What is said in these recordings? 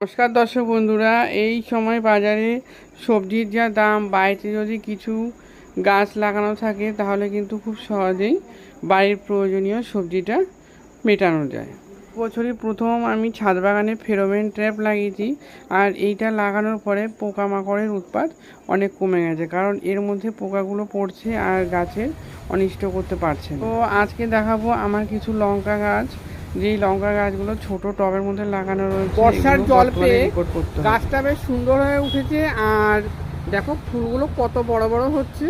নমস্কার দর্শক বন্ধুরা, এই সময় বাজারে সবজির যা দাম, বাড়িতে যদি কিছু গাছ লাগানো থাকে, তাহলে কিন্তু খুব সহজেই বাড়ির প্রয়োজনীয় সবজিটা মেটানো যায়। বছরই প্রথম আমি ছাদ বাগানে ফেরোমেন ট্র্যাপ লাগিয়েছি, আর এইটা লাগানোর পরে পোকামাকড়ের উৎপাত অনেক কমে গেছে, কারণ এর মধ্যে পোকাগুলো পড়ছে আর গাছের অনিষ্ট করতে পারছে তো আজকে দেখাবো আমার কিছু লঙ্কা গাছ যেই লঙ্কা গাছগুলো ছোট টবের মধ্যে লাগানো রয়েছে বর্ষার জল পেয়ে। গাছটা বেশ সুন্দর হয়ে উঠেছে আর দেখো ফুলগুলো কত বড় বড় হচ্ছে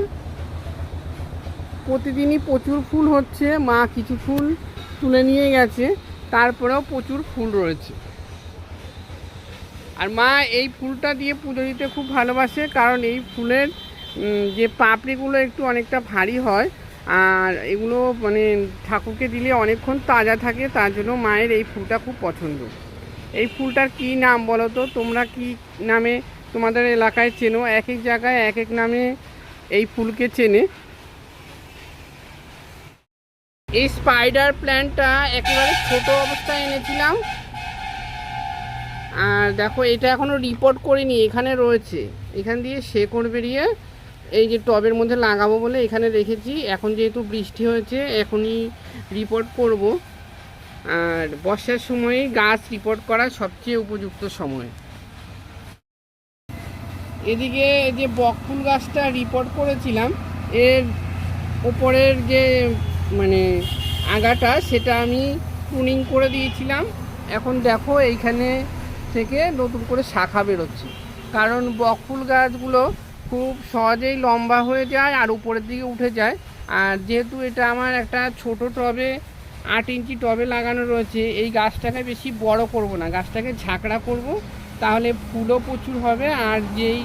প্রতিদিনই প্রচুর ফুল হচ্ছে মা কিছু ফুল তুলে নিয়ে গেছে তারপরেও প্রচুর ফুল রয়েছে আর মা এই ফুলটা দিয়ে পুজো দিতে খুব ভালোবাসে কারণ এই ফুলের যে পাপড়িগুলো একটু অনেকটা ভারী হয় আর এগুলো মানে ঠাকুরকে দিলে অনেকক্ষণ তাজা থাকে, তার জন্য মায়ের এই ফুলটা খুব পছন্দ। এই ফুলটার কি নাম বলো তো? তোমরা কি নামে তোমাদের এলাকায় চেনো? এক এক জায়গায় এক এক নামে এই ফুলকে চেনে। এই স্পাইডার প্ল্যান্টটা একেবারে ছোট অবস্থায় এনেছিলাম। আর দেখো, এটা এখনও রিপোর্ট করিনি, এখানে রয়েছে। এখান দিয়ে শেকড় বেরিয়ে এই যে টবের মধ্যে লাগাবো বলে এখানে রেখেছি। এখন যেহেতু বৃষ্টি হয়েছে, এখনই রিপোর্ট করব। আর বর্ষার সময় গাছ রিপোর্ট করা সবচেয়ে উপযুক্ত সময়। এদিকে যে বকফুল গাছটা রিপোর্ট করেছিলাম, এর ওপরের যে মানে আগাটা, সেটা আমি প্রুনিং করে দিয়েছিলাম। এখন দেখো এইখানে থেকে নতুন করে শাখা বেরোচ্ছে। কারণ বকফুল গাছগুলো খুব সহজেই লম্বা হয়ে যায় আর উপরের দিকে উঠে যায়। আর যেহেতু এটা আমার একটা ছোট টবে, আট ইঞ্চি টবে লাগানো রয়েছে, এই গাছটাকে বেশি বড় করব না। গাছটাকে ঝাঁকড়া করব, তাহলে ফুলও প্রচুর হবে আর যেই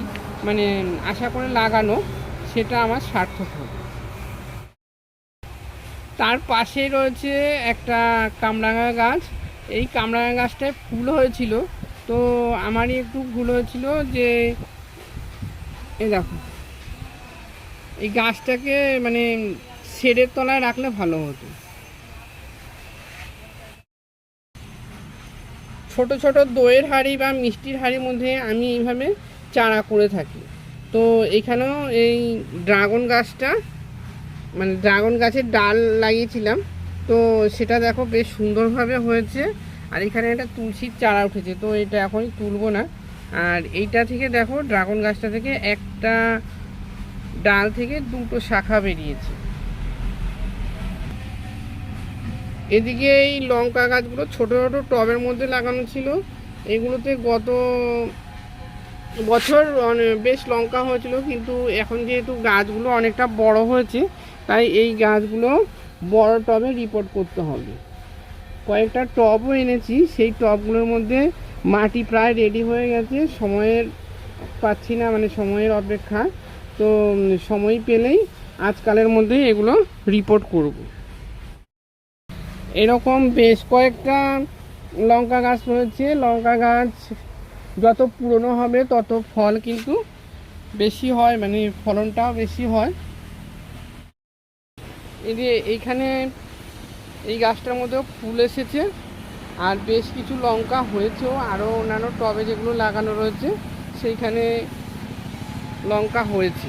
মানে আশা করে লাগানো, সেটা আমার সার্থক হবে। তার পাশে রয়েছে একটা কামরাঙা গাছ। এই কামরাঙা গাছটায় ফুল হয়েছিল, তো আমারই একটু ভুল হয়েছিল যে এই দেখো। এই গাছটাকে মানে শেডের তলায় রাখলে ভালো হতো। ছোট ছোট দইয়ের হাঁড়ি বা মিষ্টির হাঁড়ির মধ্যে আমি এইভাবে চারা করে থাকি। তো এখানেও এই ড্রাগন গাছটা মানে ড্রাগন গাছের ডাল লাগিয়েছিলাম। তো সেটা দেখো বেশ সুন্দরভাবে হয়েছে। আর এখানে একটা তুলসীর চারা উঠেছে। তো এটা এখনই তুলবো না। আর এইটা থেকে দেখো, ড্রাগন গাছটা থেকে একটা ডাল থেকে দুটো শাখা বেরিয়েছে। এদিকে এই লঙ্কা গাছগুলো ছোটো ছোটো টবের মধ্যে লাগানো ছিল। এগুলোতে গত বছর বেশ লঙ্কা হয়েছিল, কিন্তু এখন যেহেতু গাছগুলো অনেকটা বড় হয়েছে, তাই এই গাছগুলো বড় টবে রিপোর্ট করতে হবে। কয়েকটা টবও এনেছি, সেই টবগুলোর মধ্যে মাটি প্রায় রেডি হয়ে গেছে, সময়ের পাচ্ছি না মানে সময়ের অপেক্ষা। তো সময় পেলেই আজকালের মধ্যে এগুলো রিপোর্ট করব। এরকম বেশ কয়েকটা লঙ্কা গাছ রয়েছে। লঙ্কা গাছ যত পুরনো হবে, তত ফল কিন্তু বেশি হয় মানে ফলনটাও বেশি হয়। এই যে, এইখানে এই গাছটার মধ্যেও ফুল এসেছে। আর বেশ কিছু লঙ্কা হয়েছেও আরও অন্যান্য টবে যেগুলো লাগানো রয়েছে সেইখানে লঙ্কা হয়েছে।